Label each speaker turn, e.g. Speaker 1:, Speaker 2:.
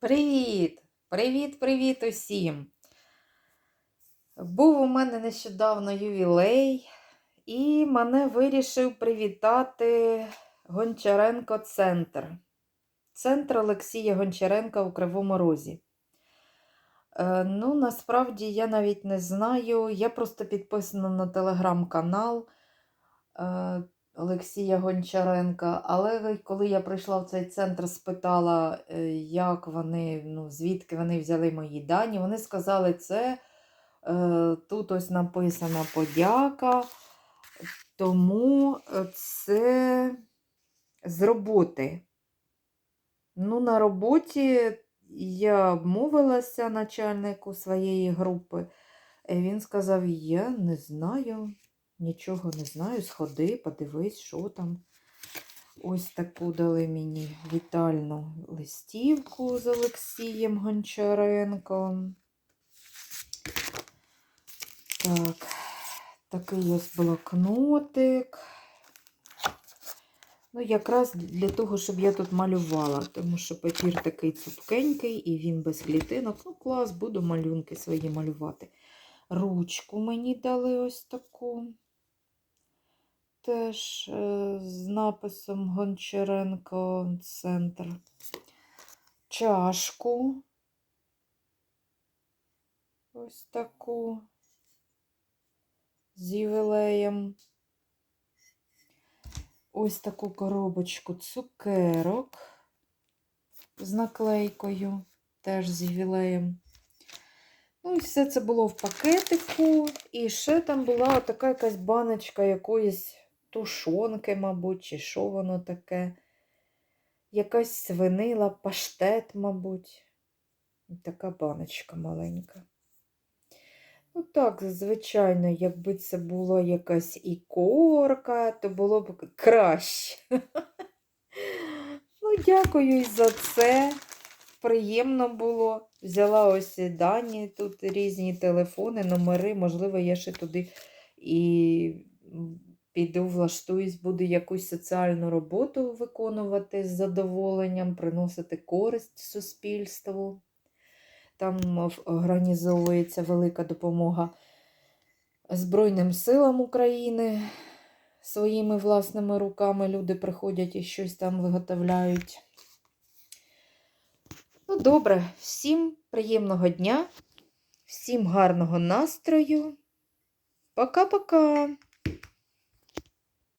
Speaker 1: Привіт! Привіт-привіт усім! Був у мене нещодавно ювілей, і мене вирішив привітати Гончаренко Центр. Центр Олексія Гончаренка у Кривому Розі. Е, ну, насправді я навіть не знаю. Я просто підписана на телеграм-канал е, Олексія Гончаренка. Але коли я прийшла в цей центр, спитала, е, як вони, ну, звідки вони взяли мої дані, вони сказали, це е, тут ось написана подяка, тому е, це з роботи. Ну, на роботі я обмовилася начальнику своєї групи. Він сказав: Я не знаю, нічого не знаю. Сходи, подивись, що там. Ось таку дали мені вітальну листівку з Олексієм Гончаренком. Так, такий ось блокнотик. Ну, якраз для того, щоб я тут малювала, тому що папір такий цупкенький і він без клітинок. Ну, клас, буду малюнки свої малювати. Ручку мені дали ось таку. Теж е, з написом Гончаренко Центр. Чашку. Ось таку. З ювілеєм. Ось таку коробочку цукерок з наклейкою, теж з ювілеєм. Ну, і все це було в пакетику. І ще там була така якась баночка якоїсь тушонки, мабуть, чи що воно таке. Якась свинила, паштет, мабуть. Така баночка маленька. Ну так, звичайно, якби це була якась ікорка, то було б краще. Ну, дякую за це. Приємно було. Взяла ось дані, тут різні телефони, номери. Можливо, я ще туди і піду, влаштуюсь, буду якусь соціальну роботу виконувати з задоволенням, приносити користь суспільству. Там організовується велика допомога Збройним силам України. Своїми власними руками люди приходять і щось там виготовляють. Ну, добре, всім приємного дня, всім гарного настрою. Пока-пока!